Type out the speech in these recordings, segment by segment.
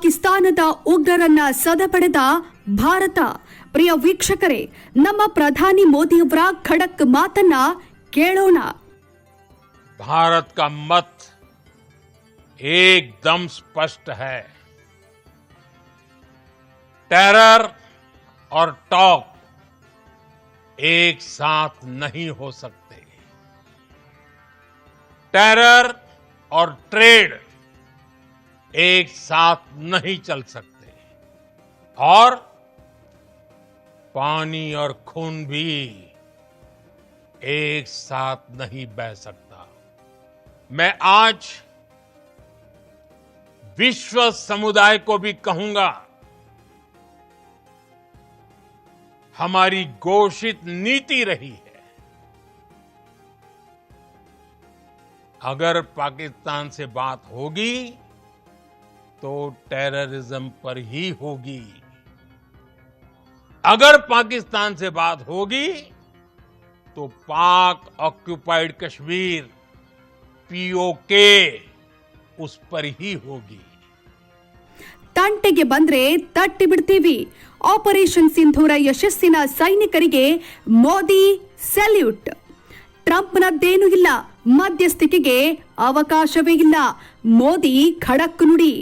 ಪಾಕಿಸ್ತಾನದ ಉಗ್ರರನ್ನ ಸದಪಡೆದ ಭಾರತ ಪ್ರಿಯ ವೀಕ್ಷಕರೇ ನಮ್ಮ ಪ್ರಧಾನಿ ಮೋದಿಯವರ ಖಡಕ್ ಮಾತನ್ನ ಕೇಳೋಣ भारत का मत एकदम स्पष्ट है टेरर और टॉक एक साथ नहीं हो सकते टेरर और ट्रेड एक साथ नहीं चल सकते। और पानी और खून भी एक साथ नहीं बह सकता। मैं आज विश्व समुदाय को भी कहूँगा, हमारी घोषित नीति रही है। अगर पाकिस्तान से बात होगी तो टेररिज्म पर ही होगी अगर पाकिस्तान से बात होगी तो पाक ऑक्युपाइड कश्मीर पीओके उस पर ही होगी ತಂಟೆಗೆ ಬಂದ್ರೆ ತಟ್ಟಿ ಬಿಡ್ತೀವಿ ಆಪರೇಷನ್ ಸಿಂಧೂರ ಯಶಸ್ಸಿನ ಸೈನಿಕರಿಗೆ ಮೋದಿ ಸಲ್ಯೂಟ್ ಟ್ರಂಪ್ನದ್ದೇನೂ ಇಲ್ಲ ಮಧ್ಯಸ್ಥಿಕೆಗೆ ಅವಕಾಶವೇ ಇಲ್ಲ ಮೋದಿ ಖಡಕ್ ನುಡಿ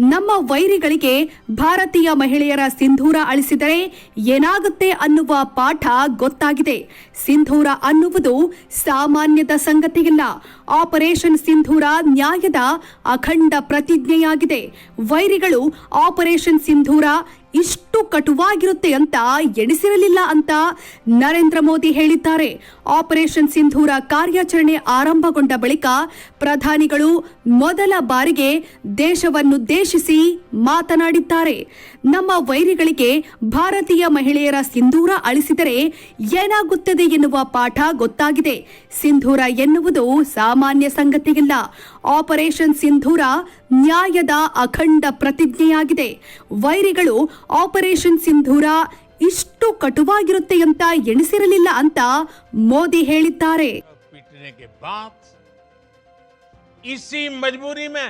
ನಮ್ಮ ವೈರಿಗಳಿಗೆ ಭಾರತೀಯ ಮಹಿಳೆಯರ ಸಿಂಧೂರ ಅಳಿಸಿದರೆ ಏನಾಗುತ್ತೆ ಅನ್ನುವ ಪಾಠ ಗೊತ್ತಾಗಿದೆ. ಸಿಂಧೂರ ಅನ್ನುವುದು ಸಾಮಾನ್ಯದ ಸಂಗತಿಯಿಲ್ಲ. ಆಪರೇಷನ್ ಸಿಂಧೂರ ನ್ಯಾಯದ ಅಖಂಡ ಪ್ರತಿಜ್ಞೆಯಾಗಿದೆ. ವೈರಿಗಳು ಆಪರೇಷನ್ ಸಿಂಧೂರ ಇಷ್ಟು ಕಟುವಾಗಿರುತ್ತೆ ಅಂತ ಎಣಿಸಿರಲಿಲ್ಲ ಅಂತ ನರೇಂದ್ರ ಮೋದಿ ಹೇಳಿದ್ದಾರೆ. ಆಪರೇಷನ್ ಸಿಂಧೂರ ಕಾರ್ಯಾಚರಣೆ ಆರಂಭಗೊಂಡ ಬಳಿಕ ಪ್ರಧಾನಿಗಳು ಮೊದಲ ಬಾರಿಗೆ ದೇಶವನ್ನುದ್ದೇಶಿಸಿ ಮಾತನಾಡಿದ್ದಾರೆ. ನಮ್ಮ ವೈರಿಗಳಿಗೆ ಭಾರತೀಯ ಮಹಿಳೆಯರ ಸಿಂಧೂರ ಅಳಿಸಿದರೆ ಏನಾಗುತ್ತದೆ ಎನ್ನುವ ಪಾಠ ಗೊತ್ತಾಗಿದೆ. ಸಿಂಧೂರ ಎನ್ನುವುದು ಸಾಮಾನ್ಯ ಸಂಗತಿಯಿಲ್ಲ. ಆಪರೇಷನ್ ಸಿಂಧೂರ ನ್ಯಾಯದ ಅಖಂಡ ಪ್ರತಿಜ್ಞೆಯಾಗಿದೆ ವೈರಿಗಳು ಆಪರೇಷನ್ ಸಿಂಧೂರ ಇಷ್ಟು ಕಟುವಾಗಿರುತ್ತೆ ಅಂತ ಎಣಿಸಿರಲಿಲ್ಲ ಅಂತ ಮೋದಿ ಹೇಳಿದ್ದಾರೆ पीटने के बाद इसी मजबूरी में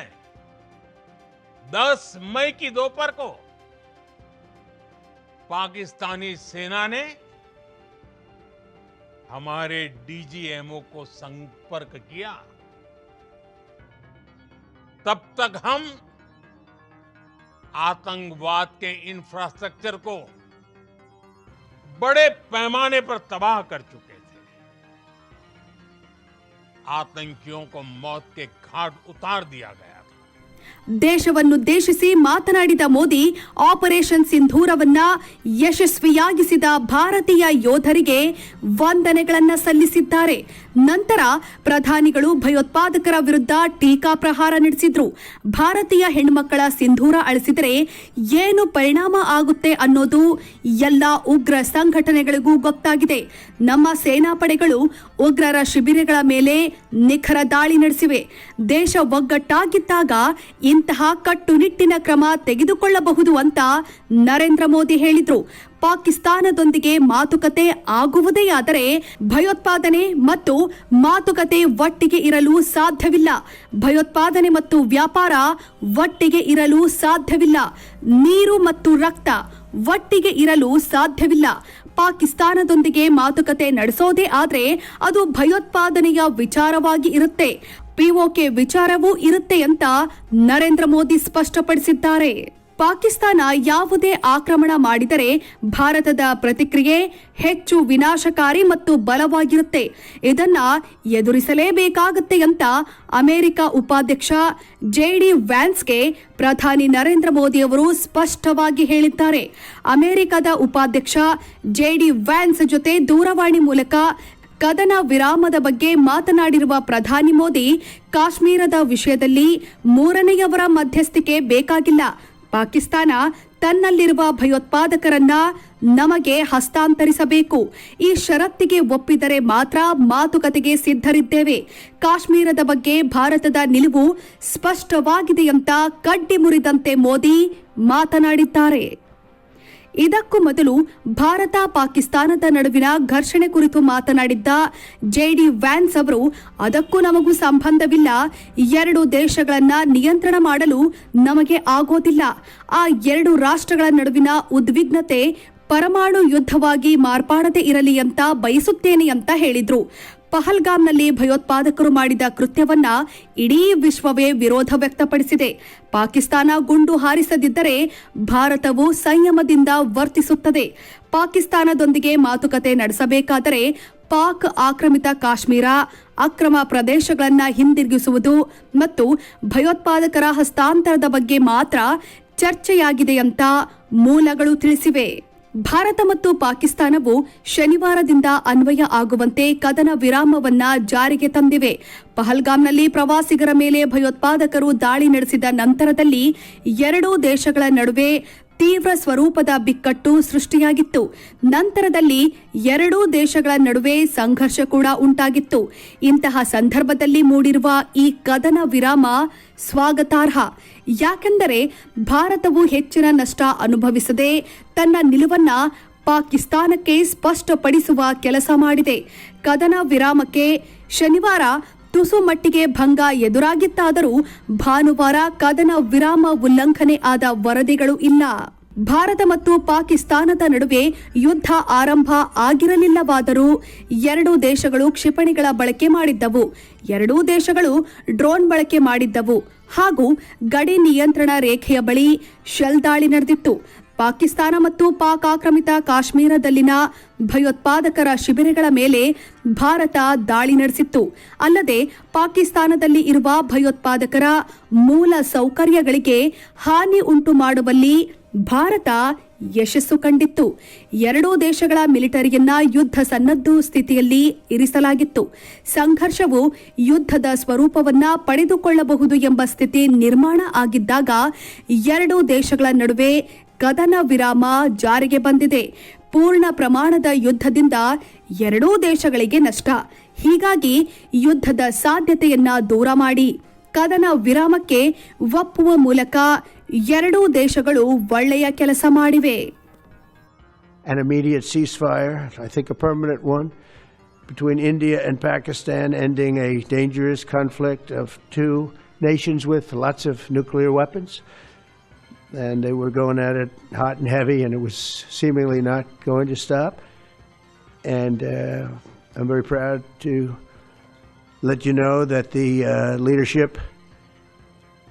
10 मई की दोपहर को पाकिस्तानी सेना ने हमारे डीजीएमओ को संपर्क किया तब तक हम आतंकवाद के इंफ्रास्ट्रक्चर को बड़े पैमाने पर तबाह कर चुके थे। आतंकियों को मौत के घाट उतार दिया गया। ದೇಶವನ್ನುದ್ದೇಶಿಸಿ ಮಾತನಾಡಿದ ಮೋದಿ, ಆಪರೇಷನ್ ಸಿಂಧೂರವನ್ನ ಯಶಸ್ವಿಯಾಗಿಸಿದ ಭಾರತೀಯ ಯೋಧರಿಗೆ ವಂದನೆಗಳನ್ನು ಸಲ್ಲಿಸಿದ್ದಾರೆ. ನಂತರ ಪ್ರಧಾನಿಗಳು ಭಯೋತ್ಪಾದಕರ ವಿರುದ್ಧ ಟೀಕಾ ಪ್ರಹಾರ ನಡೆಸಿದ್ರು. ಭಾರತೀಯ ಹೆಣ್ಮಕ್ಕಳ ಸಿಂಧೂರ ಅಳಿಸಿದರೆ ಏನು ಪರಿಣಾಮ ಆಗುತ್ತೆ ಅನ್ನೋದು ಎಲ್ಲ ಉಗ್ರ ಸಂಘಟನೆಗಳಿಗೂ ಗೊತ್ತಾಗಿದೆ. ನಮ್ಮ ಸೇನಾಪಡೆಗಳು ಉಗ್ರರ ಶಿಬಿರಗಳ ಮೇಲೆ ನಿಖರ ದಾಳಿ ನಡೆಸಿವೆ. ದೇಶ ಒಗ್ಗಟ್ಟಾಗಿದ್ದಾಗ ಇಂತಹ ಕಟ್ಟುನಿಟ್ಟಿನ ಕ್ರಮ ತೆಗೆದುಕೊಳ್ಳಬಹುದು ಅಂತ ನರೇಂದ್ರ ಮೋದಿ ಹೇಳಿದರು. ಪಾಕಿಸ್ತಾನದೊಂದಿಗೆ ಮಾತುಕತೆ ಆಗುವುದೇ ಆದರೆ ಭಯೋತ್ಪಾದನೆ ಮತ್ತು ಮಾತುಕತೆ ಒಟ್ಟಿಗೆ ಇರಲು ಸಾಧ್ಯವಿಲ್ಲ. ಭಯೋತ್ಪಾದನೆ ಮತ್ತು ವ್ಯಾಪಾರ ಒಟ್ಟಿಗೆ ಇರಲು ಸಾಧ್ಯವಿಲ್ಲ. ನೀರು ಮತ್ತು ರಕ್ತ ಒಟ್ಟಿಗೆ ಇರಲು ಸಾಧ್ಯವಿಲ್ಲ. ಪಾಕಿಸ್ತಾನದೊಂದಿಗೆ ಮಾತುಕತೆ ನಡೆಸೋದೇ ಆದರೆ ಅದು ಭಯೋತ್ಪಾದನೆಯ ವಿಚಾರವಾಗಿ ಇರುತ್ತೆ. ಪಿಒಕೆ ವಿಚಾರವೂ ಇರುತ್ತೆ ಅಂತ ನರೇಂದ್ರ ಮೋದಿ ಸ್ಪಷ್ಟಪಡಿಸಿದ್ದಾರೆ. ಪಾಕಿಸ್ತಾನ ಯಾವುದೇ ಆಕ್ರಮಣ ಮಾಡಿದರೆ ಭಾರತದ ಪ್ರತಿಕ್ರಿಯೆ ಹೆಚ್ಚು ವಿನಾಶಕಾರಿ ಮತ್ತು ಬಲವಾಗಿರುತ್ತೆ. ಇದನ್ನ ಎದುರಿಸಲೇಬೇಕಾಗುತ್ತೆ ಅಂತ ಅಮೆರಿಕ ಉಪಾಧ್ಯಕ್ಷ ಜೆಡಿ ವ್ಯಾನ್ಸ್ಗೆ ಪ್ರಧಾನಿ ನರೇಂದ್ರ ಮೋದಿ ಅವರು ಸ್ಪಷ್ಟವಾಗಿ ಹೇಳಿದ್ದಾರೆ. ಅಮೆರಿಕದ ಉಪಾಧ್ಯಕ್ಷ ಜೆಡಿ ವ್ಯಾನ್ಸ್ ಜೊತೆ ದೂರವಾಣಿ ಮೂಲಕ ಕದನ ವಿರಾಮದ ಬಗ್ಗೆ ಮಾತನಾಡಿರುವ ಪ್ರಧಾನಿ ಮೋದಿ, ಕಾಶ್ಮೀರದ ವಿಷಯದಲ್ಲಿ ಮೂರನೆಯವರ ಮಧ್ಯಸ್ಥಿಕೆ ಬೇಕಾಗಿಲ್ಲ. ಪಾಕಿಸ್ತಾನ ತನ್ನಲ್ಲಿರುವ ಭಯೋತ್ಪಾದಕರನ್ನ ನಮಗೆ ಹಸ್ತಾಂತರಿಸಬೇಕು. ಈ ಷರತ್ತಿಗೆ ಒಪ್ಪಿದರೆ ಮಾತ್ರ ಮಾತುಕತೆಗೆ ಸಿದ್ಧರಿದ್ದೇವೆ. ಕಾಶ್ಮೀರದ ಬಗ್ಗೆ ಭಾರತದ ನಿಲುವು ಸ್ಪಷ್ಟವಾಗಿದೆ ಅಂತ ಕಡ್ಡಿ ಮುರಿದಂತೆ ಮೋದಿ ಮಾತನಾಡಿದ್ದಾರೆ. ಇದಕ್ಕೂ ಮೊದಲು ಭಾರತ ಪಾಕಿಸ್ತಾನದ ನಡುವಿನ ಘರ್ಷಣೆ ಕುರಿತು ಮಾತನಾಡಿದ್ದ ಜೆಡಿ ವ್ಯಾನ್ಸ್ ಅವರು, ಅದಕ್ಕೂ ನಮಗೂ ಸಂಬಂಧವಿಲ್ಲ. ಎರಡು ದೇಶಗಳನ್ನ ನಿಯಂತ್ರಣ ಮಾಡಲು ನಮಗೆ ಆಗೋದಿಲ್ಲ. ಆ ಎರಡು ರಾಷ್ಟ್ರಗಳ ನಡುವಿನ ಉದ್ವಿಗ್ನತೆ ಪರಮಾಣು ಯುದ್ಧವಾಗಿ ಮಾರ್ಪಾಡದೇ ಇರಲಿ ಅಂತ ಬಯಸುತ್ತೇನೆ ಅಂತ ಹೇಳಿದ್ರು. ಪಹಲ್ಗಾಮ್ನಲ್ಲಿ ಭಯೋತ್ಪಾದಕರು ಮಾಡಿದ ಕೃತ್ಯವನ್ನ ಇಡೀ ವಿಶ್ವವೇ ವಿರೋಧ ವ್ಯಕ್ತಪಡಿಸಿದೆ. ಪಾಕಿಸ್ತಾನ ಗುಂಡು ಹಾರಿಸದಿದ್ದರೆ ಭಾರತವು ಸಂಯಮದಿಂದ ವರ್ತಿಸುತ್ತದೆ. ಪಾಕಿಸ್ತಾನದೊಂದಿಗೆ ಮಾತುಕತೆ ನಡೆಸಬೇಕಾದರೆ ಪಾಕ್ ಆಕ್ರಮಿತ ಕಾಶ್ಮೀರ, ಅಕ್ರಮ ಪ್ರದೇಶಗಳನ್ನು ಹಿಂದಿರುಗಿಸುವುದು ಮತ್ತು ಭಯೋತ್ಪಾದಕರ ಹಸ್ತಾಂತರದ ಬಗ್ಗೆ ಮಾತ್ರ ಚರ್ಚೆಯಾಗಿದೆ ಅಂತ ಮೂಲಗಳು ತಿಳಿಸಿವೆ. ಭಾರತ ಮತ್ತು ಪಾಕಿಸ್ತಾನವು ಶನಿವಾರದಿಂದ ಅನ್ವಯ ಆಗುವಂತೆ ಕದನ ವಿರಾಮವನ್ನ ಜಾರಿಗೆ ತಂದಿವೆ. ಪಹಲ್ಗಾಮ್ನಲ್ಲಿ ಪ್ರವಾಸಿಗರ ಮೇಲೆ ಭಯೋತ್ಪಾದಕರು ದಾಳಿ ನಡೆಸಿದ ನಂತರದಲ್ಲಿ ಎರಡೂ ದೇಶಗಳ ನಡುವೆ ತೀವ್ರ ಸ್ವರೂಪದ ಬಿಕ್ಕಟ್ಟು ಸೃಷ್ಟಿಯಾಗಿತ್ತು. ನಂತರದಲ್ಲಿ ಎರಡೂ ದೇಶಗಳ ನಡುವೆ ಸಂಘರ್ಷ ಕೂಡ ಉಂಟಾಗಿತ್ತು. ಇಂತಹ ಸಂದರ್ಭದಲ್ಲಿ ಮೂಡಿರುವ ಈ ಕದನ ವಿರಾಮ ಸ್ವಾಗತಾರ್ಹ. ಯಾಕೆಂದರೆ ಭಾರತವು ಹೆಚ್ಚಿನ ನಷ್ಟ ಅನುಭವಿಸದೆ ತನ್ನ ನಿಲುವನ್ನ ಪಾಕಿಸ್ತಾನಕ್ಕೆ ಸ್ಪಷ್ಟಪಡಿಸುವ ಕೆಲಸ ಮಾಡಿದೆ. ಕದನ ವಿರಾಮಕ್ಕೆ ಶನಿವಾರ ತುಸು ಮಟ್ಟಿಗೆ ಭಂಗ ಎದುರಾಗಿತ್ತಾದರೂ ಭಾನುವಾರ ಕದನ ವಿರಾಮ ಉಲ್ಲಂಘನೆ ಆದ ವರದಿಗಳು ಇಲ್ಲ. ಭಾರತ ಮತ್ತು ಪಾಕಿಸ್ತಾನದ ನಡುವೆ ಯುದ್ಧ ಆರಂಭ ಆಗಿರಲಿಲ್ಲವಾದರೂ ಎರಡೂ ದೇಶಗಳು ಕ್ಷಿಪಣಿಗಳ ಬಳಕೆ ಮಾಡಿದ್ದವು. ಎರಡೂ ದೇಶಗಳು ಡ್ರೋನ್ ಬಳಕೆ ಮಾಡಿದ್ದವು ಹಾಗೂ ಗಡಿ ನಿಯಂತ್ರಣ ರೇಖೆಯ ಬಳಿ ಶೆಲ್ ದಾಳಿ ನಡೆದಿತ್ತು. ಪಾಕಿಸ್ತಾನ ಮತ್ತು ಪಾಕ್ ಆಕ್ರಮಿತ ಕಾಶ್ಮೀರದಲ್ಲಿನ ಭಯೋತ್ಪಾದಕರ ಶಿಬಿರಗಳ ಮೇಲೆ ಭಾರತ ದಾಳಿ ನಡೆಸಿತ್ತು. ಅಲ್ಲದೆ ಪಾಕಿಸ್ತಾನದಲ್ಲಿ ಇರುವ ಭಯೋತ್ಪಾದಕರ ಮೂಲ ಸೌಕರ್ಯಗಳಿಗೆ ಹಾನಿ ಉಂಟು ಮಾಡುವಲ್ಲಿ ಭಾರತ ಯಶಸ್ಸು ಕಂಡಿತ್ತು. ಎರಡೂ ದೇಶಗಳ ಮಿಲಿಟರಿಯನ್ನ ಯುದ್ಧ ಸನ್ನದ್ದು ಸ್ಥಿತಿಯಲ್ಲಿ ಇರಿಸಲಾಗಿತ್ತು. ಸಂಘರ್ಷವು ಯುದ್ಧದ ಸ್ವರೂಪವನ್ನ ಪಡೆದುಕೊಳ್ಳಬಹುದು ಎಂಬ ಸ್ಥಿತಿ ನಿರ್ಮಾಣ ಆಗಿದ್ದಾಗ ಎರಡೂ ದೇಶಗಳ ನಡುವೆ ಕದನ ವಿರಾಮ ಜಾರಿಗೆ ಬಂದಿದೆ ಪೂರ್ಣ ಪ್ರಮಾಣದ ಯುದ್ಧದಿಂದ ಎರಡೂ ದೇಶಗಳಿಗೆ ನಷ್ಟ ಹೀಗಾಗಿ ಯುದ್ಧದ ಸಾಧ್ಯತೆಯನ್ನ ದೂರ ಮಾಡಿ ಕದನ ವಿರಾಮಕ್ಕೆ ಒಪ್ಪುವ ಮೂಲಕ ಎರಡೂ ದೇಶಗಳು ಒಳ್ಳೆಯ ಕೆಲಸ ಮಾಡಿವೆ an immediate ceasefire, I think a permanent one, between India and Pakistan, ending a dangerous conflict of two nations with lots of nuclear weapons. And they were going at it hot and heavy, and it was seemingly not going to stop. And uh, I'm very proud to let you know that the uh, leadership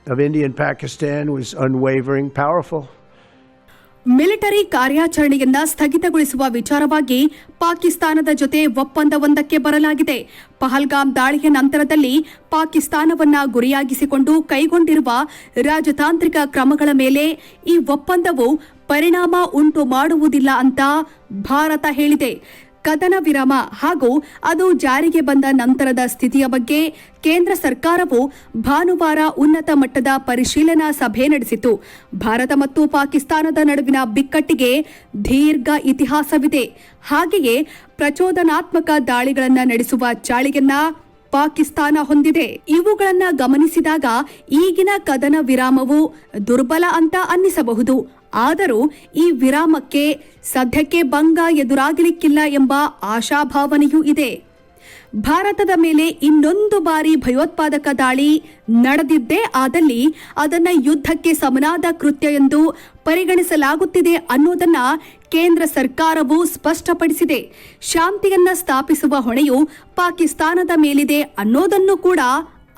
of India and Pakistan was unwavering, powerful, military ಕಾರ್ಯಾಚರಣೆಯನ್ನ ಸ್ಥಗಿತಗೊಳಿಸುವ ವಿಚಾರವಾಗಿ ಪಾಕಿಸ್ತಾನದ ಜೊತೆ ಒಪ್ಪಂದವೊಂದಕ್ಕೆ ಬರಲಾಗಿದೆ. ಪಹಲ್ಗಾಮ್ ದಾಳಿಯ ನಂತರದಲ್ಲಿ ಪಾಕಿಸ್ತಾನವನ್ನ ಗುರಿಯಾಗಿಸಿಕೊಂಡು ಕೈಗೊಂಡಿರುವ ರಾಜತಾಂತ್ರಿಕ ಕ್ರಮಗಳ ಮೇಲೆ ಈ ಒಪ್ಪಂದವು ಪರಿಣಾಮ ಉಂಟು ಮಾಡುವುದಿಲ್ಲ ಅಂತ ಭಾರತ ಹೇಳಿದೆ. ಕದನ ವಿರಾಮ ಹಾಗೂ ಅದು ಜಾರಿಗೆ ಬಂದ ನಂತರದ ಸ್ಥಿತಿಯ ಬಗ್ಗೆ ಕೇಂದ್ರ ಸರ್ಕಾರವು ಭಾನುವಾರ ಉನ್ನತ ಮಟ್ಟದ ಪರಿಶೀಲನಾ ಸಭೆ ನಡೆಸಿತು. ಭಾರತ ಮತ್ತು ಪಾಕಿಸ್ತಾನದ ನಡುವಿನ ಬಿಕ್ಕಟ್ಟಿಗೆ ದೀರ್ಘ ಇತಿಹಾಸವಿದೆ. ಹಾಗೆಯೇ ಪ್ರಚೋದನಾತ್ಮಕ ದಾಳಿಗಳನ್ನು ನಡೆಸುವ ಚಾಳಿಯನ್ನ ಪಾಕಿಸ್ತಾನ ಹೊಂದಿದೆ. ಇವುಗಳನ್ನ ಗಮನಿಸಿದಾಗ ಈಗಿನ ಕದನ ವಿರಾಮವು ದುರ್ಬಲ ಅಂತ ಅನ್ನಿಸಬಹುದು. ಆದರೂ ಈ ವಿರಾಮಕ್ಕೆ ಸದ್ಯಕ್ಕೆ ಭಂಗ ಎದುರಾಗಲಿಕ್ಕಿಲ್ಲ ಎಂಬ ಆಶಾಭಾವನೆಯೂ ಇದೆ. ಭಾರತದ ಮೇಲೆ ಇನ್ನೊಂದು ಬಾರಿ ಭಯೋತ್ಪಾದಕ ದಾಳಿ ನಡೆದಿದ್ದೇ ಆದಲ್ಲಿ ಅದನ್ನ ಯುದ್ಧಕ್ಕೆ ಸಮನಾದ ಕೃತ್ಯ ಎಂದು ಪರಿಗಣಿಸಲಾಗುತ್ತಿದೆ ಅನ್ನೋದನ್ನ ಕೇಂದ್ರ ಸರ್ಕಾರವು ಸ್ಪಷ್ಟಪಡಿಸಿದೆ. ಶಾಂತಿಯನ್ನ ಸ್ಥಾಪಿಸುವ ಹೊಣೆಯು ಪಾಕಿಸ್ತಾನದ ಮೇಲಿದೆ ಅನ್ನೋದನ್ನು ಕೂಡ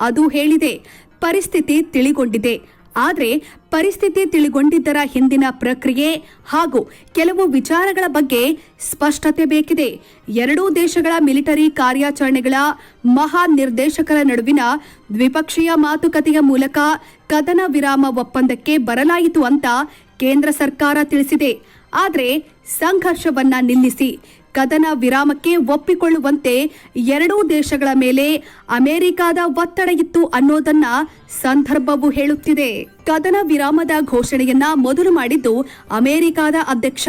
ಅದು ಹೇಳಿದೆ. ಪರಿಸ್ಥಿತಿ ತಿಳಿಗೊಂಡಿದೆ. ಆದರೆ ಪರಿಸ್ಥಿತಿ ತಿಳಿಗೊಂಡಿದ್ದರ ಹಿಂದಿನ ಪ್ರಕ್ರಿಯೆ ಹಾಗೂ ಕೆಲವು ವಿಚಾರಗಳ ಬಗ್ಗೆ ಸ್ಪಷ್ಟತೆ ಬೇಕಿದೆ. ಎರಡೂ ದೇಶಗಳ ಮಿಲಿಟರಿ ಕಾರ್ಯಾಚರಣೆಗಳ ಮಹಾ ನಿರ್ದೇಶಕರ ನಡುವಿನ ದ್ವಿಪಕ್ಷೀಯ ಮಾತುಕತೆಯ ಮೂಲಕ ಕದನ ವಿರಾಮ ಒಪ್ಪಂದಕ್ಕೆ ಬರಲಾಯಿತು ಅಂತ ಕೇಂದ್ರ ಸರ್ಕಾರ ತಿಳಿಸಿದೆ. ಆದರೆ ಸಂಘರ್ಷವನ್ನ ನಿಲ್ಲಿಸಿ. ಕದನ ವಿರಾಮಕ್ಕೆ ಒಪ್ಪಿಕೊಳ್ಳುವಂತೆ ಎರಡೂ ದೇಶಗಳ ಮೇಲೆ ಅಮೆರಿಕಾದ ಒತ್ತಡ ಇತ್ತು ಅನ್ನೋದನ್ನ ಸಂದರ್ಭವು ಹೇಳುತ್ತಿದೆ. ಕದನ ವಿರಾಮದ ಘೋಷಣೆಯನ್ನ ಮೊದಲು ಮಾಡಿದ್ದು ಅಮೆರಿಕದ ಅಧ್ಯಕ್ಷ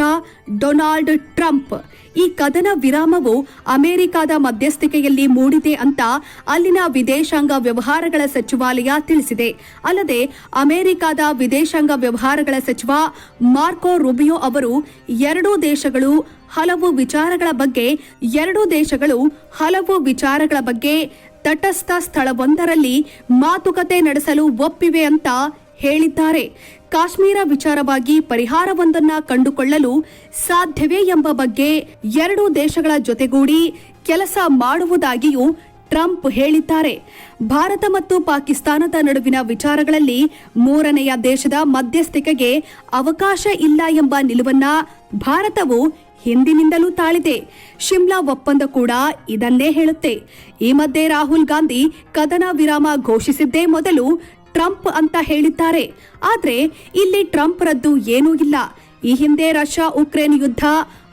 ಡೊನಾಲ್ಡ್ ಟ್ರಂಪ್. ಈ ಕದನ ವಿರಾಮವು ಅಮೆರಿಕದ ಮಧ್ಯಸ್ಥಿಕೆಯಲ್ಲಿ ಮೂಡಿದೆ ಅಂತ ಅಲ್ಲಿನ ವಿದೇಶಾಂಗ ವ್ಯವಹಾರಗಳ ಸಚಿವಾಲಯ ತಿಳಿಸಿದೆ. ಅಲ್ಲದೆ ಅಮೆರಿಕಾದ ವಿದೇಶಾಂಗ ವ್ಯವಹಾರಗಳ ಸಚಿವ ಮಾರ್ಕೋ ರುಬಿಯೋ ಅವರು ಎರಡೂ ದೇಶಗಳು ಹಲವು ವಿಚಾರಗಳ ಬಗ್ಗೆ ಎರಡೂ ದೇಶಗಳು ಹಲವು ವಿಚಾರಗಳ ಬಗ್ಗೆ ತಟಸ್ಥ ಸ್ಥಳವೊಂದರಲ್ಲಿ ಮಾತುಕತೆ ನಡೆಸಲು ಒಪ್ಪಿವೆ ಅಂತ ಹೇಳಿದ್ದಾರೆ. ಕಾಶ್ಮೀರ ವಿಚಾರವಾಗಿ ಪರಿಹಾರವೊಂದನ್ನ ಕಂಡುಕೊಳ್ಳಲು ಸಾಧ್ಯವೇ ಎಂಬ ಬಗ್ಗೆ ಎರಡೂ ದೇಶಗಳ ಜೊತೆಗೂಡಿ ಕೆಲಸ ಮಾಡುವುದಾಗಿಯೂ ಟ್ರಂಪ್ ಹೇಳಿದ್ದಾರೆ. ಭಾರತ ಮತ್ತು ಪಾಕಿಸ್ತಾನದ ನಡುವಿನ ವಿಚಾರಗಳಲ್ಲಿ ಮೂರನೆಯ ದೇಶದ ಮಧ್ಯಸ್ಥಿಕೆಗೆ ಅವಕಾಶ ಇಲ್ಲ ಎಂಬ ನಿಲುವನ್ನ ಭಾರತವು ಹಿಂದಿನಿಂದಲೂ ತಾಳಿದೆ. ಶಿಮ್ಲಾ ಒಪ್ಪಂದ ಕೂಡ ಇದನ್ನೇ ಹೇಳುತ್ತೆ. ಈ ಮಧ್ಯೆ ರಾಹುಲ್ ಗಾಂಧಿ ಕದನ ವಿರಾಮ ಘೋಷಿಸಿದ್ದೇ ಮೊದಲು ಟ್ರಂಪ್ ಅಂತ ಹೇಳಿದ್ದಾರೆ. ಆದ್ರೆ ಇಲ್ಲಿ ಟ್ರಂಪ್ ರದ್ದು ಏನೂ ಇಲ್ಲ. ಈ ಹಿಂದೆ ರಷ್ಯಾ ಉಕ್ರೇನ್ ಯುದ್ಧ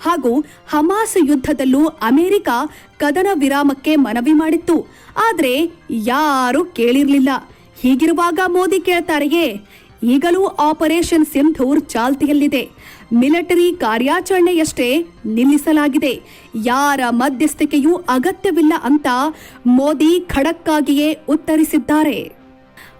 ಹಾಗೂ ಹಮಾಸ್ ಯುದ್ಧದಲ್ಲೂ ಅಮೆರಿಕ ಕದನ ವಿರಾಮಕ್ಕೆ ಮನವಿ ಮಾಡಿತ್ತು. ಆದ್ರೆ ಯಾರೂ ಕೇಳಿರ್ಲಿಲ್ಲ. ಹೀಗಿರುವಾಗ ಮೋದಿ ಕೇಳ್ತಾರೆಯೇ? ಈಗಲೂ ಆಪರೇಷನ್ ಸಿಂಧೂರ್ ಚಾಲ್ತಿಯಲ್ಲಿದೆ. ಮಿಲಿಟರಿ ಕಾರ್ಯಾಚರಣೆಯಷ್ಟೇ ನಿಲ್ಲಿಸಲಾಗಿದೆ. ಯಾರ ಮಧ್ಯಸ್ಥಿಕೆಯೂ ಅಗತ್ಯವಿಲ್ಲ ಅಂತ ಮೋದಿ ಖಡಕ್ಕಾಗಿಯೇ ಉತ್ತರಿಸಿದ್ದಾರೆ.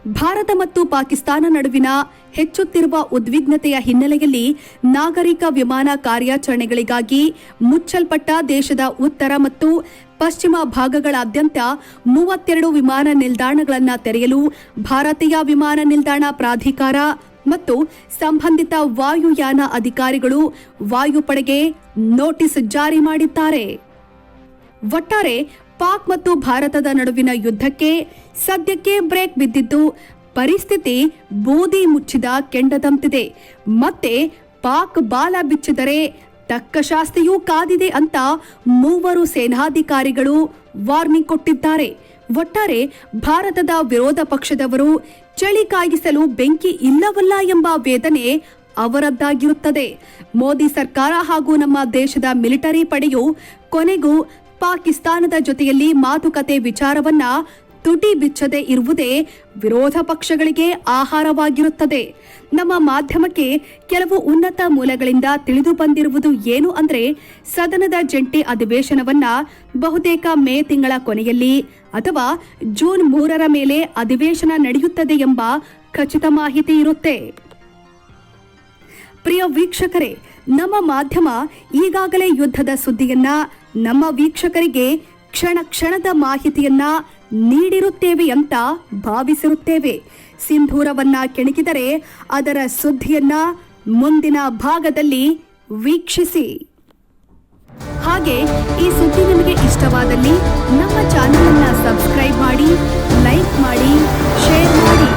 ಭಾರತ ಮತ್ತು ಪಾಕಿಸ್ತಾನ ನಡುವಿನ ಹೆಚ್ಚುತ್ತಿರುವ ಉದ್ವಿಗ್ನತೆಯ ಹಿನ್ನೆಲೆಯಲ್ಲಿ ನಾಗರಿಕ ವಿಮಾನ ಕಾರ್ಯಾಚರಣೆಗಳಿಗಾಗಿ ಮುಚ್ಚಲ್ಪಟ್ಟ ದೇಶದ ಉತ್ತರ ಮತ್ತು ಪಶ್ಚಿಮ ಭಾಗಗಳಾದ್ಯಂತ ಮೂವತ್ತೆರಡು ವಿಮಾನ ನಿಲ್ದಾಣಗಳನ್ನು ತೆರೆಯಲು ಭಾರತೀಯ ವಿಮಾನ ನಿಲ್ದಾಣ ಪ್ರಾಧಿಕಾರ ಮತ್ತು ಸಂಬಂಧಿತ ವಾಯುಯಾನ ಅಧಿಕಾರಿಗಳು ವಾಯುಪಡೆಗೆ ನೋಟಿಸ್ ಜಾರಿ ಮಾಡಿದ್ದಾರೆ. ಒಟ್ಟಾರೆ ಪಾಕ್ ಮತ್ತು ಭಾರತದ ನಡುವಿನ ಯುದ್ಧಕ್ಕೆ ಸದ್ಯಕ್ಕೆ ಬ್ರೇಕ್ ಬಿದ್ದಿದ್ದು, ಪರಿಸ್ಥಿತಿ ಬೂದಿ ಮುಚ್ಚಿದ ಕೆಂಡದಂತಿದೆ. ಮತ್ತೆ ಪಾಕ್ ಬಾಲ ಬಿಚ್ಚಿದರೆ ತಕ್ಕ ಶಾಸ್ತಿಯೂ ಕಾದಿದೆ ಅಂತ ಮೂವರು ಸೇನಾಧಿಕಾರಿಗಳು ವಾರ್ನಿಂಗ್ ಕೊಟ್ಟಿದ್ದಾರೆ. ಒಟ್ಟಾರೆ ಭಾರತದ ವಿರೋಧ ಪಕ್ಷದವರು ಚಳಿ ಕಾಯಿಸಲು ಬೆಂಕಿ ಇಲ್ಲವಲ್ಲ ಎಂಬ ವೇದನೆ ಅವರದ್ದಾಗಿರುತ್ತದೆ. ಮೋದಿ ಸರ್ಕಾರ ಹಾಗೂ ನಮ್ಮ ದೇಶದ ಮಿಲಿಟರಿ ಪಡೆಯು ಕೊನೆಗೂ ಪಾಕಿಸ್ತಾನದ ಜೊತೆಯಲ್ಲಿ ಮಾತುಕತೆ ವಿಚಾರವನ್ನ ತುಟಿ ಬಿಚ್ಚದೆ ಇರುವುದೇ ವಿರೋಧ ಪಕ್ಷಗಳಿಗೆ ಆಹಾರವಾಗಿರುತ್ತದೆ. ನಮ್ಮ ಮಾಧ್ಯಮಕ್ಕೆ ಕೆಲವು ಉನ್ನತ ಮೂಲಗಳಿಂದ ತಿಳಿದು ಬಂದಿರುವುದು ಏನು ಅಂದ್ರೆ ಸದನದ ಜಂಟಿ ಅಧಿವೇಶನವನ್ನ ಬಹುತೇಕ ಮೇ ತಿಂಗಳ ಕೊನೆಯಲ್ಲಿ ಅಥವಾ ಜೂನ್ ಮೂರರ ಮೇಲೆ ಅಧಿವೇಶನ ನಡೆಯುತ್ತದೆ ಎಂಬ ಖಚಿತ ಮಾಹಿತಿ ಇರುತ್ತೆ. ಪ್ರಿಯ ವೀಕ್ಷಕರೇ, ನಮ್ಮ ಮಾಧ್ಯಮ ಈಗಾಗಲೇ ಯುದ್ಧದ ಸುದ್ದಿಯನ್ನ ನಮ್ಮ ವೀಕ್ಷಕರಿಗೆ ಕ್ಷಣ ಕ್ಷಣದ ಮಾಹಿತಿಯನ್ನ ನೀಡಿರುತ್ತೇವೆ ಅಂತ ಭಾವಿಸಿರುತ್ತೇವೆ. ಸಿಂಧೂರವನ್ನ ಕೆಣಕಿದರೆ ಅದರ ಸುದ್ದಿಯನ್ನ ಮುಂದಿನ ಭಾಗದಲ್ಲಿ ವೀಕ್ಷಿಸಿ. ಹಾಗೆ ಈ ಸುದ್ದಿ ನಿಮಗೆ ಇಷ್ಟವಾದಲ್ಲಿ ನಮ್ಮ ಚಾನಲ್ ಅನ್ನ ಸಬ್ಸ್ಕ್ರೈಬ್ ಮಾಡಿ, ಲೈಕ್ ಮಾಡಿ, ಶೇರ್ ಮಾಡಿ.